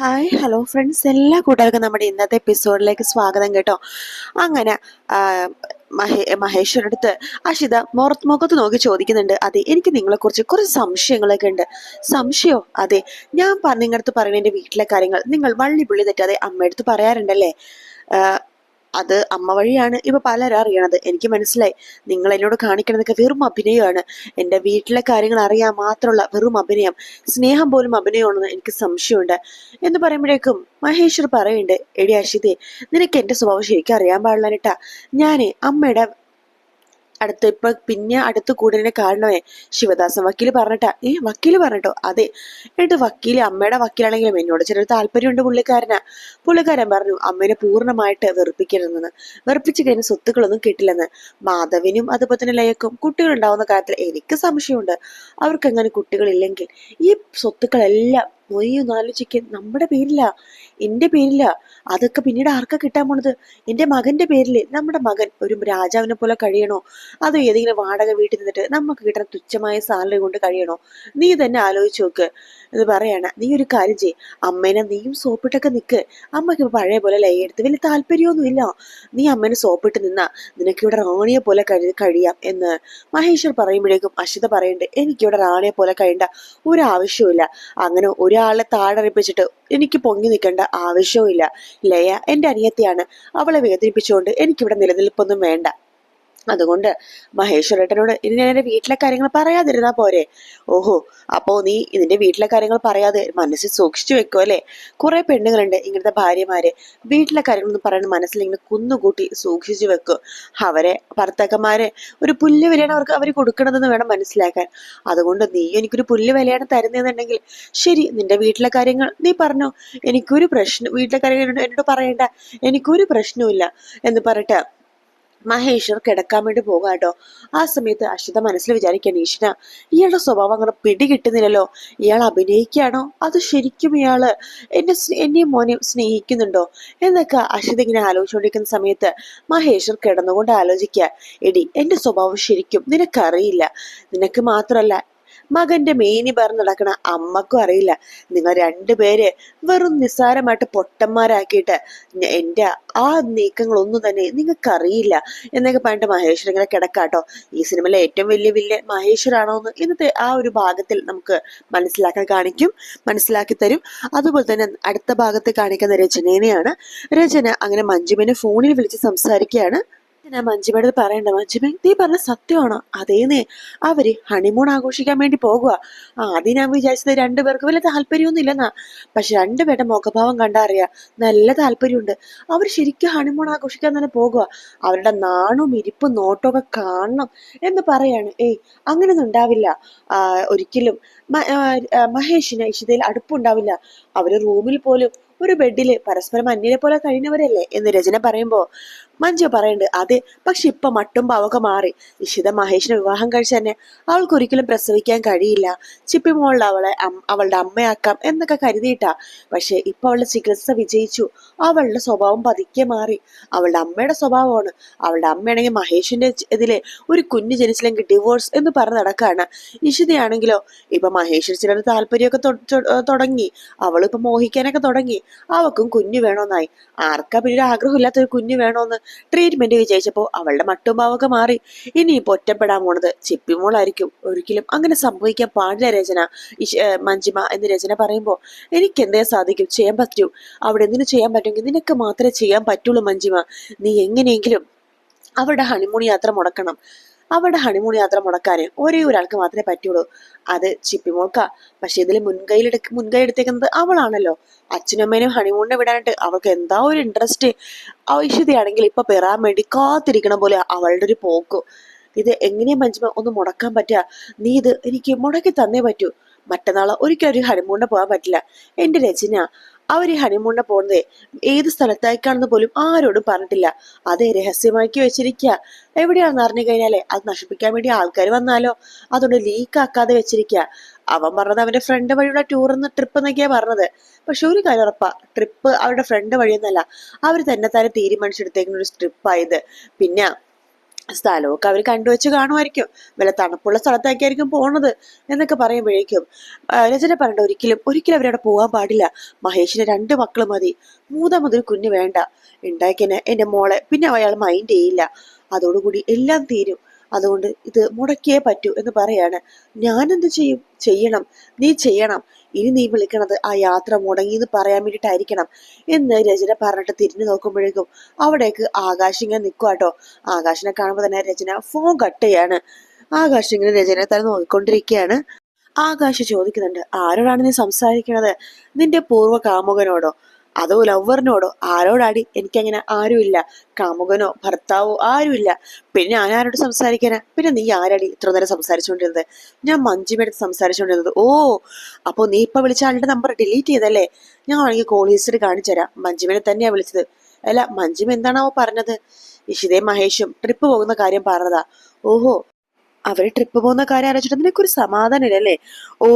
Hi hello friends എല്ലാ കൂട്ടുകാർക്കും നമ്മുടെ ഇന്നത്തെ എപ്പിസോഡിലേക്ക് സ്വാഗതം കേട്ടോ. അങ്ങനെ മഹേ മഹേശ്വരുടെ അടുത്ത് അഷിത മുറത്ത് മുഖത്ത് നോക്കി ചോദിക്കുന്നുണ്ട്. അതെ എനിക്ക് നിങ്ങളെക്കുറിച്ച് കുറച്ച് സംശയങ്ങളൊക്കെ ഉണ്ട്. സംശയോ? അതെ ഞാൻ നിങ്ങളടുത്ത് പറയുന്ന എന്റെ വീട്ടിലെ കാര്യങ്ങൾ നിങ്ങൾ വള്ളി പുള്ളി തെറ്റാതെ അമ്മയടുത്ത് പറയാറുണ്ടല്ലേ? അത് അമ്മ വഴിയാണ് ഇപ്പൊ പലരും അറിയണത്. എനിക്ക് മനസ്സിലായി. നിങ്ങൾ എന്നോട് കാണിക്കണതൊക്കെ വെറും അഭിനയമാണ്. എന്റെ വീട്ടിലെ കാര്യങ്ങൾ അറിയാൻ മാത്രമുള്ള വെറും അഭിനയം. സ്നേഹം പോലും അഭിനയമാണെന്ന് എനിക്ക് സംശയമുണ്ട്. എന്ന് പറയുമ്പോഴേക്കും മഹേശ്വർ പറയുന്നുണ്ട് എടി അഷിതേ നിനക്ക് എന്റെ സ്വഭാവം ശരിക്കും അറിയാൻ പാടില്ല കേട്ടാ ഞാനേ അമ്മയുടെ അടുത്ത് ഇപ്പൊ പിന്നെ അടുത്ത് കൂടുതലിനെ കാണണമേ ശിവദാസൻ വക്കീൽ പറഞ്ഞിട്ടാ. ഏ വക്കീൽ പറഞ്ഞിട്ടോ? അതെ. എന്നിട്ട് വക്കീൽ അമ്മയുടെ വക്കീലാണെങ്കിലും എന്നോട് ചെറിയൊരു താല്പര്യമുണ്ട് പുള്ളിക്കാരനാ. പുള്ളിക്കാരൻ പറഞ്ഞു അമ്മേനെ പൂർണമായിട്ട് വെറുപ്പിക്കരുതെന്ന്. വെറുപ്പിച്ചു കഴിഞ്ഞ സ്വത്തുക്കളൊന്നും കിട്ടില്ലെന്ന്. മാധവിനും അതുപോലെ തന്നെ ലയക്കും കുട്ടികളുണ്ടാവുന്ന കാര്യത്തിൽ എനിക്ക് സംശയമുണ്ട്. അവർക്ക് അങ്ങനെ കുട്ടികളില്ലെങ്കിൽ ഈ സ്വത്തുക്കളെല്ലാം മൊയ്യൊന്ന് ആലോചിക്കാൻ നമ്മുടെ പേരില്ല എന്റെ പേരില്ല അതൊക്കെ പിന്നീട് ആർക്കാ കിട്ടാൻ പോണത്? എന്റെ മകന്റെ പേരിൽ. നമ്മുടെ മകൻ ഒരു രാജാവിനെ പോലെ കഴിയണോ? അതോ ഏതെങ്കിലും വാടക വീട്ടിൽ നിന്നിട്ട് നമുക്ക് കിട്ടുന്ന തുച്ഛമായ സാലറി കൊണ്ട് കഴിയണോ? നീ തന്നെ ആലോചിച്ച് നോക്ക്. എന്ന് പറയാണ്. നീ ഒരു കാര്യം ചെയ് അമ്മേനെ നീയും സോപ്പിട്ടൊക്കെ നിക്ക്. അമ്മയ്ക്ക് പഴയ പോലെ ലൈ എടുത്ത് വലിയ താല്പര്യമൊന്നുമില്ല നീ അമ്മേനെ സോപ്പിട്ട് നിന്നാ നിനക്ക് ഇവിടെ റാണിയെ പോലെ കഴി കഴിയാം എന്ന് മഹേശ്വർ പറയുമ്പോഴേക്കും അഷിത പറയണ്ട്. എനിക്കിവിടെ റാണിയെ പോലെ കഴിയേണ്ട ഒരു ആവശ്യവുമില്ല അങ്ങനെ ഒരാളെ താഴറിപ്പിച്ചിട്ട് എനിക്ക് പൊങ്ങി നിൽക്കേണ്ട ആവശ്യവുമില്ല. ലയ എന്റെ അനിയത്തിയാണ്. അവളെ വേദനിപ്പിച്ചുകൊണ്ട് എനിക്കിവിടെ നിലനിൽപ്പൊന്നും വേണ്ട. അതുകൊണ്ട് മഹേശ്വരേട്ടനോട് ഇനി ഞാൻ എന്റെ വീട്ടിലെ കാര്യങ്ങൾ പറയാതിരുന്നാ പോരെ. ഓഹോ അപ്പോൾ നീ ഇതിന്റെ വീട്ടിലെ കാര്യങ്ങൾ പറയാതെ മനസ്സിൽ സൂക്ഷിച്ചു വെക്കോ അല്ലേ? കുറേ പെണ്ണുങ്ങളുണ്ട് ഇങ്ങനത്തെ ഭാര്യമാര്. വീട്ടിലെ കാര്യങ്ങളൊന്നും പറയുന്നത് മനസ്സിൽ ഇങ്ങനെ കുന്നുകൂട്ടി സൂക്ഷിച്ചു വെക്കും. അവരെ ഭർത്താക്കന്മാരെ ഒരു പുല്ല് വിലയാണ് അവർക്ക് അവർ കൊടുക്കണതെന്ന് വേണം മനസ്സിലാക്കാൻ. അതുകൊണ്ട് നീ എനിക്കൊരു പുല്ല് വിലയാണ് തരുന്നതെന്നുണ്ടെങ്കിൽ ശരി നിന്റെ വീട്ടിലെ കാര്യങ്ങൾ നീ പറഞ്ഞോ. എനിക്കൊരു പ്രശ്നം വീട്ടിലെ കാര്യങ്ങൾ എന്നോട് പറയണ്ട. എനിക്കൊരു പ്രശ്നവുമില്ല എന്ന് പറയട്ടെ മഹേശ്വർ കിടക്കാൻ വേണ്ടി പോകാട്ടോ ആ സമയത്ത് അശ്വത മനസ്സിൽ വിചാരിക്കാൻ ഈശ്വര ഇയാളുടെ സ്വഭാവം അങ്ങനെ പിടികിട്ടുന്നില്ലല്ലോ. ഇയാൾ അഭിനയിക്കുകയാണോ? അത് ശരിക്കും ഇയാൾ എന്നെ എന്നെയും മോനെയും സ്നേഹിക്കുന്നുണ്ടോ? എന്നൊക്കെ അശ്വത ഇങ്ങനെ ആലോചിച്ചുകൊണ്ടിരിക്കുന്ന സമയത്ത് മഹേശ്വർ കിടന്നുകൊണ്ട് ആലോചിക്കുക എടി എന്റെ സ്വഭാവം ശരിക്കും നിനക്കറിയില്ല. നിനക്ക് മാത്രമല്ല മകന്റെ മേനി പറഞ്ഞ് നടക്കണ അമ്മക്കും അറിയില്ല. നിങ്ങൾ രണ്ടുപേര് വെറും നിസ്സാരമായിട്ട് പൊട്ടന്മാരാക്കിയിട്ട് എന്റെ ആ നീക്കങ്ങളൊന്നും തന്നെ നിങ്ങൾക്കറിയില്ല എന്നൊക്കെ പറഞ്ഞിട്ട് മഹേശ്വർ ഇങ്ങനെ കിടക്കാട്ടോ. ഈ സിനിമയിലെ ഏറ്റവും വലിയ വില്ലൻ മഹേശ്വരാണോ എന്ന് ഇന്നത്തെ ആ ഒരു ഭാഗത്തിൽ നമുക്ക് മനസ്സിലാക്കാൻ കാണിക്കും മനസ്സിലാക്കി തരും. അതുപോലെ തന്നെ അടുത്ത ഭാഗത്ത് കാണിക്കുന്ന രചനേനെയാണ്. രചന അങ്ങനെ മഞ്ജുവിനെ ഫോണിൽ വിളിച്ച് സംസാരിക്കുകയാണ്. ഞാൻ മഞ്ജിമയുടെ പറയണ്ട. മഞ്ജിമ നീ പറഞ്ഞ സത്യമാണോ? അതേന്നേ. അവർ ഹണിമൂൺ ആഘോഷിക്കാൻ വേണ്ടി പോകുക ആദ്യം ഞാൻ വിചാരിച്ചത് രണ്ടുപേർക്ക് വലിയ താല്പര്യമൊന്നും ഇല്ലെന്നാ പക്ഷെ രണ്ടുപേരുടെ മുഖഭാവം കണ്ടാ അറിയാം. നല്ല താല്പര്യമുണ്ട്. അവർ ശരിക്കും ഹണിമൂൺ ആഘോഷിക്കാൻ തന്നെ പോകുക അവരുടെ നാണും ഇരിപ്പും നോട്ടവും ഒക്കെ കാണണം എന്ന് പറയാണ്. ഏയ് അങ്ങനെയൊന്നും ഉണ്ടാവില്ല. ഒരിക്കലും. മഹേഷിന് ഇഷിതയിൽ അടുപ്പുണ്ടാവില്ല. അവർ റൂമിൽ പോലും ഒരു ബെഡിൽ പരസ്പരം അന്യരെ പോലെ കഴിഞ്ഞവരല്ലേ എന്ന് രചന പറയുമ്പോ മഞ്ജു പറയുന്നുണ്ട് അതെ പക്ഷെ ഇപ്പൊ മട്ടും പാവൊക്കെ മാറി. ഇഷിത മഹേഷിനെ വിവാഹം കഴിച്ച തന്നെ അവൾക്ക് ഒരിക്കലും പ്രസവിക്കാൻ കഴിയില്ല. ചിപ്പി മോളിൽ അവളെ അവളുടെ അമ്മയാക്കാം എന്നൊക്കെ കരുതിയിട്ടാ. പക്ഷെ ഇപ്പൊ അവളുടെ ചികിത്സ വിജയിച്ചു. അവളുടെ സ്വഭാവം പതുക്കെ മാറി. അവളുടെ അമ്മയുടെ സ്വഭാവമാണ്. അവളുടെ അമ്മയാണെങ്കിൽ മഹേഷിന്റെ ഇതിലെ ഒരു കുഞ്ഞു ജനിച്ചില്ലെങ്കിൽ ഡിവോഴ്സ് എന്ന് പറഞ്ഞ് നടക്കാണ്. ഇഷിതയാണെങ്കിലോ ഇപ്പൊ മഹേഷിന് ചിലർ താല്പര്യമൊക്കെ തുടങ്ങി. അവളിപ്പോ മോഹിക്കാനൊക്കെ തുടങ്ങി. അവക്കും കുഞ്ഞു വേണോന്നായി. ആർക്കാ പിന്നെ ഒരു ആഗ്രഹമില്ലാത്ത ഒരു കുഞ്ഞു വേണോന്ന് ട്രീറ്റ്മെന്റ് വിജയിച്ചപ്പോ അവളുടെ മട്ടുമാവൊക്കെ മാറി. ഇനിയിപ്പോൾ ഒറ്റപ്പെടാൻ പോണത് ചിപ്പിമോളായിരിക്കും ഒരിക്കലും അങ്ങനെ സംഭവിക്കാൻ പാടില്ല രചന. മഞ്ജിമ എന്ന് രചന പറയുമ്പോ എനിക്ക് എന്തേ സാധിക്കും? ചെയ്യാൻ പറ്റൂ. അവിടെ എന്തിനു ചെയ്യാൻ പറ്റുമെങ്കിൽ നിനക്ക് മാത്രമേ ചെയ്യാൻ പറ്റുള്ളൂ മഞ്ജിമ. നീ എങ്ങനെയെങ്കിലും അവരുടെ ഹണിമൂൺ യാത്ര മുടക്കണം. അവരുടെ ഹണിമൂൺ യാത്ര മുടക്കാൻ ഒരേ ഒരാൾക്ക് മാത്രമേ പറ്റുള്ളൂ. അത് ചിപ്പിമോൾക്കാ പക്ഷെ ഇതിൽ മുൻകൈയിലെടു മുൻകൈ എടുത്തേക്കുന്നത് അവളാണല്ലോ. അച്ഛനും അമ്മേനും ഹണിമൂണിനെ വിടാനായിട്ട് അവൾക്ക് എന്താ ഒരു ഇൻട്രസ്റ്റ് ഔഷധിയാണെങ്കിൽ ഇപ്പൊ പെറാൻ വേണ്ടി കാത്തിരിക്കണ പോലെ അവളുടെ ഒരു പോക്ക്. ഇത് എങ്ങനെയാ മഞ്ജുമ ഒന്ന് മുടക്കാൻ പറ്റുക നീ ഇത് എനിക്ക് മുടക്കി തന്നേ പറ്റൂ. മറ്റന്നാളോ ഒരിക്കലും ഒരു ഹണിമൂണിനെ പോകാൻ പറ്റില്ല. എന്റെ രചന അവർ ഈ ഹണിമൂണിനെ പോകുന്നത് ഏത് സ്ഥലത്തേക്കാണെന്ന് പോലും ആരോടും പറഞ്ഞിട്ടില്ല. അത് രഹസ്യമാക്കി വെച്ചിരിക്കുക എവിടെയാണെന്ന് അറിഞ്ഞു കഴിഞ്ഞാലേ അത് നശിപ്പിക്കാൻ വേണ്ടി ആൾക്കാർ വന്നാലോ? അതുകൊണ്ട് ലീക്ക് ആക്കാതെ വെച്ചിരിക്കുക അവൻ പറഞ്ഞത് അവന്റെ ഫ്രണ്ട് വഴിയുള്ള ടൂർ എന്ന് ട്രിപ്പ് എന്നൊക്കെയാ പറഞ്ഞത്. പക്ഷെ ഒരു കാര്യം ഉറപ്പാ ട്രിപ്പ് അവരുടെ ഫ്രണ്ട് വഴിയൊന്നല്ല അവർ തന്നെ തന്നെ തീരുമാനിച്ചെടുത്തേക്കുന്ന ഒരു ട്രിപ്പായത് പിന്നെ സ്ഥലമൊക്കെ അവർ കണ്ടുവച്ച് കാണുമായിരിക്കും. വല്ല തണുപ്പുള്ള സ്ഥലത്തേക്കായിരിക്കും പോണത് എന്നൊക്കെ പറയുമ്പോഴേക്കും രചന പറഞ്ഞ ഒരിക്കലും ഒരിക്കലും അവരവിടെ പോകാൻ പാടില്ല. മഹേഷിന് രണ്ട് മക്കൾ മതി. മുതൽ കുഞ്ഞ് വേണ്ട. ഉണ്ടാക്കിന് എന്റെ മോളെ. പിന്നെ അയാൾ മൈൻഡ് ചെയ്യില്ല. അതോടുകൂടി എല്ലാം തീരും. അതുകൊണ്ട് ഇത് മുടക്കിയേ പറ്റൂ എന്ന് പറയാണ്. ഞാനെന്ത് ചെയ്യും? ചെയ്യണം. നീ ചെയ്യണം. ഇനി നീ വിളിക്കണത് ആ യാത്ര മുടങ്ങി എന്ന് പറയാൻ വേണ്ടിയിട്ടായിരിക്കണം. എന്ന് രചന പറഞ്ഞിട്ട് തിരിഞ്ഞു നോക്കുമ്പോഴേക്കും അവിടേക്ക് ആകാശ് ഇങ്ങനെ നിൽക്കുവാട്ടോ ആകാശിനെ കാണുമ്പോൾ തന്നെ രചന ഫോൺ കട്ട് ചെയ്യാണ്. ആകാശ് ഇങ്ങനെ രചനയെ തന്നെ നോക്കിക്കൊണ്ടിരിക്കുകയാണ്. ആകാശ് ചോദിക്കുന്നുണ്ട് ആരോടാണ് നീ സംസാരിക്കണത്? നിന്റെ പൂർവ കാമുകനോടോ അതോ ലവറിനോടോ ആരോടാടി? എനിക്കങ്ങനെ ആരുമില്ല. കാമുകനോ ഭർത്താവോ ആരുമില്ല. പിന്നെ ഞാൻ ആരോട് സംസാരിക്കാനാ? പിന്നെ നീ ആരാടി ഇത്ര നേരം സംസാരിച്ചുകൊണ്ടിരുന്നത് ഞാൻ മഞ്ജുമടുത്ത് സംസാരിച്ചുകൊണ്ടിരുന്നത് ഓ അപ്പോൾ നീ ഇപ്പൊ വിളിച്ച ആളുടെ നമ്പർ ഡിലീറ്റ് ചെയ്തല്ലേ? ഞാൻ വേണമെങ്കിൽ കോൾ ഹിസ്റ്ററി കാണിച്ചു തരാം. മഞ്ജുവിനെ തന്നെയാ വിളിച്ചത്. അല്ല മഞ്ജുമ എന്താണാവോ പറഞ്ഞത്? ഇഷിതയും മഹേഷും ട്രിപ്പ് പോകുന്ന കാര്യം പറഞ്ഞതാ. ഓഹോ അവർ ട്രിപ്പ് പോകുന്ന കാര്യം ആലോചിച്ചിട്ട് നിനക്കൊരു സമാധാനമില്ലല്ലേ? ഓ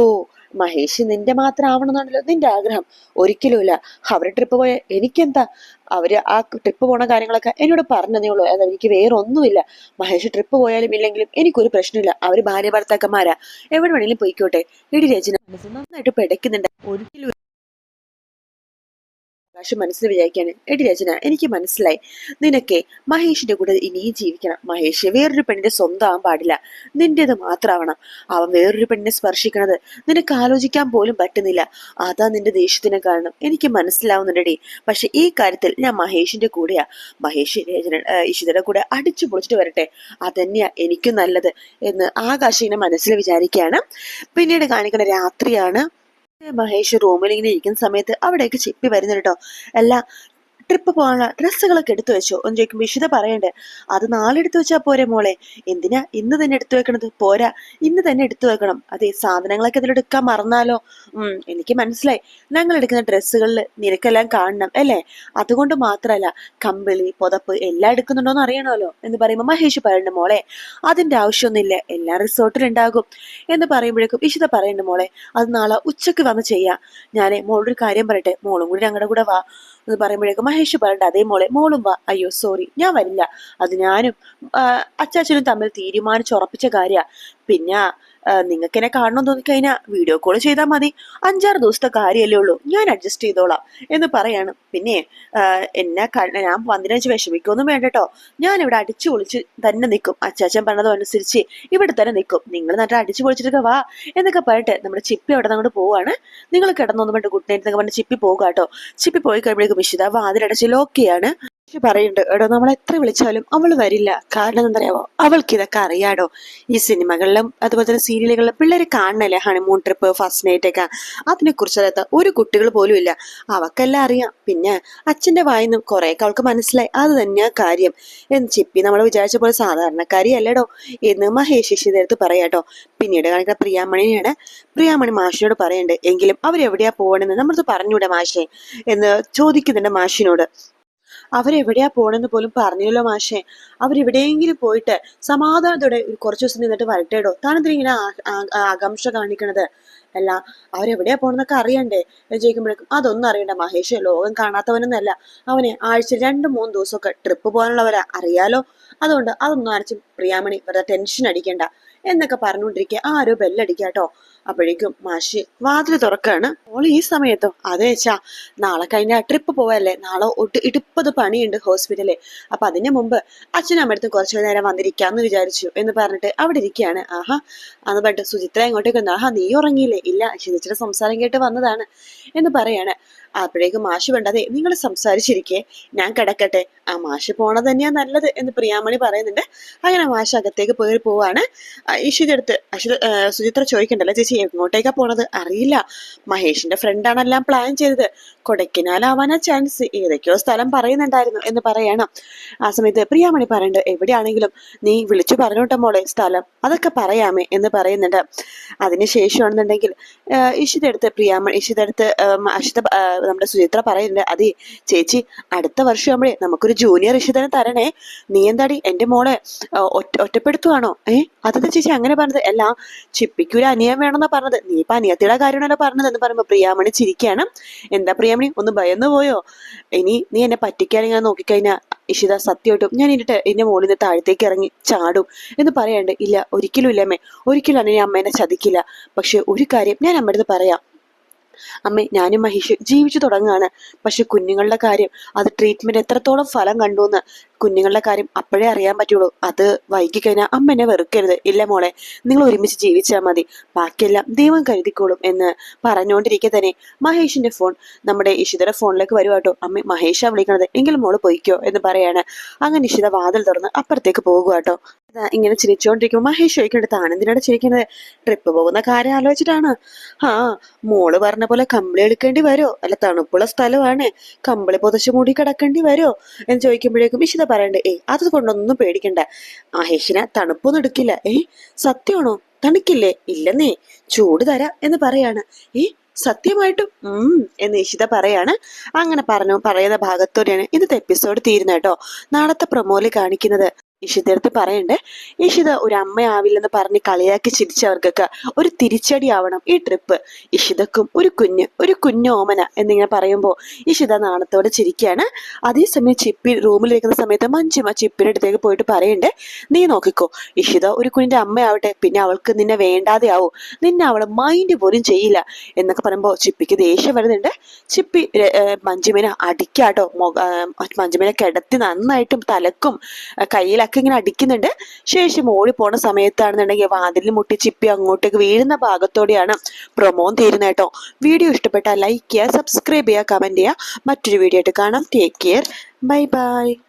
മഹേഷ് നിന്റെ മാത്രം ആവണമെന്നാണല്ലോ നിന്റെ ആഗ്രഹം. ഒരിക്കലുമില്ല. അവർ ട്രിപ്പ് പോയ എനിക്കെന്താ? അവർ ആ ട്രിപ്പ് പോണ കാര്യങ്ങളൊക്കെ എന്നോട് പറഞ്ഞതേ ഉള്ളൂ അത് എനിക്ക് വേറെ ഒന്നുമില്ല മഹേഷ് ട്രിപ്പ് പോയാലും ഇല്ലെങ്കിലും എനിക്കൊരു പ്രശ്നമില്ല. അവർ ഭാര്യ ഭർത്താക്കന്മാരാ. എവിടെ വേണേലും പോയിക്കോട്ടെ. ഇടി രചന നന്നായിട്ട് പിടയ്ക്കുന്നുണ്ട്. ഒരിക്കലും ആകാശം മനസ്സിൽ വിചാരിക്കാണ് എടി രചന എനിക്ക് മനസ്സിലായി. നിനക്കെ മഹേഷിന്റെ കൂടെ ഇനിയും ജീവിക്കണം. മഹേഷ് വേറൊരു പെണ്ണിന്റെ സ്വന്തം ആവാൻ പാടില്ല. നിന്റേത് മാത്രമാവണം. അവൻ വേറൊരു പെണ്ണിനെ സ്പർശിക്കണത് നിനക്ക് ആലോചിക്കാൻ പോലും പറ്റുന്നില്ല. അതാ നിന്റെ ദേഷ്യത്തിന് കാരണം. എനിക്ക് മനസ്സിലാവുന്നുണ്ടടി. പക്ഷെ ഈ കാര്യത്തിൽ ഞാൻ മഹേഷിന്റെ കൂടെയാ. മഹേഷ് രചന ഇഷിതയുടെ കൂടെ അടിച്ചു പൊളിച്ചിട്ട് വരട്ടെ. അതന്നെയാ എനിക്കും നല്ലത് എന്ന് ആകാശിനെ മനസ്സിൽ വിചാരിക്കുകയാണ്. പിന്നീട് കാണിക്കുന്ന രാത്രിയാണ്. മഹേഷ് റൂമിൽ ഇങ്ങനെ ഇരിക്കുന്ന സമയത്ത് അവിടേക്ക് ചിപ്പി വരുന്നു കേട്ടോ അല്ല ട്രിപ്പ് പോകാനുള്ള ഡ്രസ്സുകളൊക്കെ എടുത്തു വെച്ചോ. എന്ന് ചോദിക്കുമ്പോൾ ഇഷിത പറയണ്ടേ അത് നാളെ എടുത്തു വെച്ചാൽ പോരെ മോളെ? എന്തിനാ ഇന്ന് തന്നെ എടുത്തു വെക്കണത്? പോരാ ഇന്ന് തന്നെ എടുത്തു വെക്കണം. അതെ സാധനങ്ങളൊക്കെ ഇതിലെടുക്കാൻ മറന്നാലോ? ഉം എനിക്ക് മനസ്സിലായി. ഞങ്ങൾ എടുക്കുന്ന ഡ്രസ്സുകളിൽ നിനക്കെല്ലാം കാണണം അല്ലേ? അതുകൊണ്ട് മാത്രമല്ല കമ്പിളി പുതപ്പ് എല്ലാം എടുക്കുന്നുണ്ടോന്ന് അറിയണമല്ലോ എന്ന് പറയുമ്പോൾ മഹേഷ് പറയണ്ട മോളെ അതിന്റെ ആവശ്യമൊന്നുമില്ല. എല്ലാ റിസോർട്ടിലും ഉണ്ടാകും. എന്ന് പറയുമ്പോഴേക്കും ഇഷിത പറയണ്ട മോളെ അത് നാളെ ഉച്ചയ്ക്ക് വന്ന് ചെയ്യാം. ഞാൻ മോളൊരു കാര്യം പറയട്ടെ? മോളും കൂടി ഞങ്ങളുടെ കൂടെ വാ. എന്ന് പറയുമ്പോഴേക്കും മഹേഷ് പറയണ്ട അതേ മോളെ മോളും വാ. അയ്യോ സോറി ഞാൻ വരില്ല. അത് ഞാനും അച്ചാച്ചനും തമ്മിൽ തീരുമാനിച്ചുറപ്പിച്ച കാര്യ. പിന്നെ നിങ്ങൾക്ക് എന്നെ കാണണം തോന്നിക്കഴിഞ്ഞാൽ വീഡിയോ കോൾ ചെയ്താൽ മതി. അഞ്ചാറ് ദിവസത്തെ കാര്യമല്ലേ ഉള്ളൂ. ഞാൻ അഡ്ജസ്റ്റ് ചെയ്തോളാം എന്ന് പറയാണ്. പിന്നെ എന്നെ ഞാൻ വന്നതിനെ വെച്ച് വിഷമിക്കൊന്നും വേണ്ട കേട്ടോ ഞാൻ ഇവിടെ അടിച്ചു പൊളിച്ച് തന്നെ നിൽക്കും. അച്ചാച്ചൻ പറഞ്ഞതനുസരിച്ച് ഇവിടെ തന്നെ നിൽക്കും. നിങ്ങൾ നല്ല അടിച്ചു പൊളിച്ചിട്ടൊക്കെ വാ എന്നൊക്കെ പറഞ്ഞിട്ട് നമ്മുടെ ചിപ്പി അവിടെ നിന്ന് അങ്ങോട്ട് പോവാണ്. നിങ്ങൾ കിടന്നൊന്നും വേണ്ട. ഗുഡ് നൈറ്റ് എന്നൊക്കെ പറഞ്ഞ് ചിപ്പി പോകുക കേട്ടോ. ചിപ്പി പോയി കഴിയുമ്പോഴേക്കും വിശുദ്ധ വാതിലടച്ച് ലോക്ക് ചെയ്യാണ് പറയുന്നുണ്ട് എടോ നമ്മൾ എത്ര വിളിച്ചാലും അവൾ വരില്ല. കാരണം എന്താ പറയാമോ അവൾക്ക് ഇതൊക്കെ അറിയാടോ. ഈ സിനിമകളിലും അതുപോലെ തന്നെ സീരിയലുകളിലും പിള്ളേർ കാണണല്ലേ ഹണിമൂൺ ട്രിപ്പ് ഫസ്റ്റ് നൈറ്റ് ഒക്കെ? അതിനെക്കുറിച്ച് കുറിച്ചറിയാത്ത ഒരു കുട്ടികൾ പോലും ഇല്ല. അവക്കെല്ലാം അറിയാം. പിന്നെ അച്ഛന്റെ വായിന്നും കുറേയൊക്കെ അവൾക്ക് മനസ്സിലായി. അത് തന്നെയാ കാര്യം. എന്ന് ചിപ്പി നമ്മൾ വിചാരിച്ച പോലെ സാധാരണക്കാരി അല്ലടോ എന്ന് മഹേഷ് ഇഷിതെടുത്ത് പറയാട്ടോ പിന്നീട് കാണിക്കുന്ന പ്രിയാമണിനെയാണ് പ്രിയാമണി മാഷിനോട് പറയണ്ട്. എങ്കിലും അവരെവിടെയാ പോകണമെന്ന് നമ്മളത് പറഞ്ഞൂടെ മാഷേ? എന്ന് ചോദിക്കുന്നുണ്ട് മാഷിനോട്. അവരെവിടെയാ പോണെന്ന് പോലും പറഞ്ഞില്ലല്ലോ മാഷെ. അവരെവിടെയെങ്കിലും പോയിട്ട് സമാധാനത്തോടെ കുറച്ച് ദിവസം നിന്നിട്ട് വരട്ടേടോ. താനെന്തിനാ ഇങ്ങനെ ആകാംക്ഷ കാണിക്കണത്? അല്ല അവരെവിടെയാ പോണെന്നൊക്കെ അറിയണ്ടേ? ചോദിക്കുമ്പോഴേക്കും അതൊന്നും അറിയണ്ട മഹേഷ് ലോകം കാണാത്തവനൊന്നല്ല. അവനെ ആഴ്ച രണ്ട് മൂന്ന് ദിവസമൊക്കെ ട്രിപ്പ് പോകാനുള്ളവരാ. അറിയാലോ? അതുകൊണ്ട് അതൊന്നും ആരച്ചും പ്രിയാമണി വെറുതെ ടെൻഷൻ അടിക്കണ്ട. എന്നൊക്കെ പറഞ്ഞുകൊണ്ടിരിക്കുക. ആരോ ബെല്ലടിക്കാട്ടോ അപ്പോഴേക്കും മാഷി വാതിൽ തുറക്കാണ് ഓൾ ഈ സമയത്തോ അതെ വെച്ചാ നാളെ കഴിഞ്ഞ ട്രിപ്പ് പോവല്ലേ? നാളെ ഒട്ട് ഇടുപ്പത് പണിയുണ്ട് ഹോസ്പിറ്റലിൽ അപ്പൊ അതിന് മുമ്പ് അച്ഛനും അമ്മയടുത്ത് കുറച്ചു നേരം വന്നിരിക്കാന്ന് വിചാരിച്ചു എന്ന് പറഞ്ഞിട്ട് അവിടെ ഇരിക്കുകയാണ്. ആഹാ അന്ന് പറഞ്ഞിട്ട് സുചിത്ര ഇങ്ങോട്ടേക്ക് വന്നു. ആഹാ നീ ഉറങ്ങിയില്ലേ? ഇല്ല ചിന്തിച്ചിട്ട് സംസാരം കേട്ട് വന്നതാണ് എന്ന് പറയാണ്. അപ്പോഴേക്കും മാഷ് വേണ്ടതെ നിങ്ങൾ സംസാരിച്ചിരിക്കെ. ഞാൻ കിടക്കട്ടെ. ആ മാഷ് പോണത് തന്നെയാ നല്ലത് എന്ന് പ്രിയാമണി പറയുന്നുണ്ട്. അങ്ങനെ മാഷ് അകത്തേക്ക് പോയി പോവാണ്. ഈശ്വരി അടുത്ത് അശ്വത് സുചിത്ര ചോദിക്കണ്ടല്ലോ ചേച്ചി എങ്ങോട്ടേക്കാ പോണത്? അറിയില്ല. മഹേഷിന്റെ ഫ്രണ്ടാണ് എല്ലാം പ്ലാൻ ചെയ്തത്. കൊടൈക്കനാലാവാനാ ചാൻസ് ഏതൊക്കെയോ സ്ഥലം പറയുന്നുണ്ടായിരുന്നു എന്ന് പറയണം. ആ സമയത്ത് പ്രിയാമണി പറയണ്ട് എവിടെയാണെങ്കിലും നീ വിളിച്ചു പറഞ്ഞോട്ടെ മോളെ സ്ഥലം. അതൊക്കെ പറയാമേ എന്ന് പറയുന്നുണ്ട്. അതിനുശേഷമാണെന്നുണ്ടെങ്കിൽ ഇഷിതെടുത്ത് പ്രിയാമണി ഇഷിതെടുത്ത് അഷിത ആ, നമ്മുടെ സുചിത്ര പറയുന്നുണ്ട് അതെ ചേച്ചി അടുത്ത വർഷം ആകുമ്പോഴേ നമുക്കൊരു ജൂനിയർ ഇഷിതനെ തരണേ. നീ എന്താടി എന്റെ മോളെ ഒറ്റ ഒറ്റപ്പെടുത്തുവാണോ? ഏ അതെന്താ ചേച്ചി അങ്ങനെ പറഞ്ഞത്. അല്ല ചിപ്പിക്കൊരു അനിയം വേണമെന്നാ പറഞ്ഞത്. നീ ഇപ്പൊ അനിയത്തിയുടെ കാര്യമാണല്ലോ പറഞ്ഞത് എന്ന് പറയുമ്പോൾ പ്രിയാമണി ചിരിക്കുകയാണ്. എന്താ പ്രിയാമണി ഒന്ന് ഭയന്നു പോയോ? ഇനി നീ എന്നെ പറ്റിക്കാൻ നോക്കിക്കഴിഞ്ഞാൽ നോക്കിക്കഴിഞ്ഞാ ഇഷിത സത്യമായിട്ടും ഞാൻ എന്നിട്ട് എന്റെ മോളിൽ നിന്ന് താഴത്തേക്ക് ഇറങ്ങി ചാടും എന്ന് പറയാണ്ട് ഇല്ല ഒരിക്കലും ഇല്ല അമ്മേ. ഒരിക്കലും ഞാൻ അമ്മേനെ ചതിക്കില്ല. പക്ഷെ ഒരു കാര്യം ഞാൻ അമ്മയുടെ പറയാം. അമ്മേ ഞാനും മഹേഷ് ജീവിച്ചു തുടങ്ങുകയാണ്. പക്ഷെ കുഞ്ഞുങ്ങളുടെ കാര്യം അത് ട്രീറ്റ്മെന്റ് എത്രത്തോളം ഫലം കണ്ടു എന്ന് കുഞ്ഞുങ്ങളുടെ കാര്യം അപ്പോഴേ അറിയാൻ പറ്റുള്ളൂ. അത് വൈകി കഴിഞ്ഞാൽ അമ്മനെ വെറുക്കരുത്. ഇല്ല മോളെ നിങ്ങൾ ഒരുമിച്ച് ജീവിച്ചാൽ മതി. ബാക്കിയെല്ലാം ദൈവം കരുതിക്കോളും എന്ന് പറഞ്ഞുകൊണ്ടിരിക്കെ തന്നെ മഹേഷിന്റെ ഫോൺ നമ്മുടെ ഇഷിതയുടെ ഫോണിലേക്ക് വരുവാട്ടോ അമ്മ മഹേഷാ വിളിക്കണത്. എങ്കിൽ മോൾ പോയിക്കോ എന്ന് പറയാണ്. അങ്ങനെ ഇഷിത വാതിൽ തുറന്ന് അപ്പുറത്തേക്ക് പോകുക ഇങ്ങനെ ചിരിച്ചുകൊണ്ടിരിക്കുമ്പോൾ മഹേഷ് ചോദിക്കേണ്ടത് താനെന്തിനാണ് ചിരിക്കുന്നത്? ട്രിപ്പ് പോകുന്ന കാര്യം ആലോചിച്ചിട്ടാണ്. ആ മോൾ പറഞ്ഞ പോലെ കമ്പിളി എടുക്കേണ്ടി വരുമോ അല്ല തണുപ്പുള്ള സ്ഥലമാണ്. കമ്പിളി പുതച്ച് മൂടി കിടക്കേണ്ടി വരുമോ എന്ന് ചോദിക്കുമ്പോഴേക്കും ഇഷിത പറയണ്ടേ ഏയ് അത് കൊണ്ടൊന്നും പേടിക്കണ്ട. മഹേഷിനെ തണുപ്പൊന്നും എടുക്കില്ല. ഏയ് സത്യമാണോ? തണുക്കില്ലേ? ഇല്ലെന്നേ ചൂട് തരാ എന്ന് പറയാണ്. ഏ സത്യമായിട്ടും ഉം എന്ന് ഇഷിത പറയാണ്. അങ്ങനെ പറഞ്ഞു പറയുന്ന ഭാഗത്തോടെയാണ് ഇന്നത്തെ എപ്പിസോഡ് തീരുന്നേട്ടോ നാളത്തെ പ്രൊമോയിൽ കാണിക്കുന്നത്. ഇഷിതടുത്ത് പറയണ്ടേ ഇഷിത ഒരു അമ്മയാവില്ലെന്ന് പറഞ്ഞ് കളിയാക്കി ചിരിച്ചവർക്കൊക്കെ ഒരു തിരിച്ചടി ആവണം ഈ ട്രിപ്പ്. ഇഷിതക്കും ഒരു കുഞ്ഞ് ഒരു കുഞ്ഞു ഓമന എന്നിങ്ങനെ പറയുമ്പോൾ ഇഷിത നാണത്തോടെ ചിരിക്കുകയാണ് അതേസമയം ചിപ്പി റൂമിലിരിക്കുന്ന സമയത്ത് മഞ്ചുമ ചിപ്പിന്റെ അടുത്തേക്ക് പോയിട്ട് പറയണ്ടേ നീ നോക്കിക്കോ ഇഷിത ഒരു കുഞ്ഞിന്റെ അമ്മയാവട്ടെ പിന്നെ അവൾക്ക് നിന്നെ വേണ്ടാതെ ആവും. നിന്നെ അവൾ മൈൻഡ് പോലും ചെയ്യില്ല എന്നൊക്കെ പറയുമ്പോൾ ചിപ്പിക്ക് ദേഷ്യം വരുന്നുണ്ട്. ചിപ്പി മഞ്ചുമിനെ അടിക്കാട്ടോ ഏർ കിടത്തി നന്നായിട്ടും തലക്കും ഏർ കയ്യിലൊക്കെ ഇങ്ങനെ അടിക്കുന്നുണ്ട്. ശേഷം ഓടി പോണ സമയത്താണെന്നുണ്ടെങ്കിൽ വാതിലിൽ മുട്ടി ചിപ്പി അങ്ങോട്ടേക്ക് വീഴുന്ന ഭാഗത്തോടെയാണ് പ്രൊമോ തീരുന്നത് കേട്ടോ. വീഡിയോ ഇഷ്ടപ്പെട്ടാൽ ലൈക്ക് ചെയ്യുക സബ്സ്ക്രൈബ് ചെയ്യുക കമന്റ് ചെയ്യുക. മറ്റൊരു വീഡിയോ ആയിട്ട് കാണാം. Take care bye bye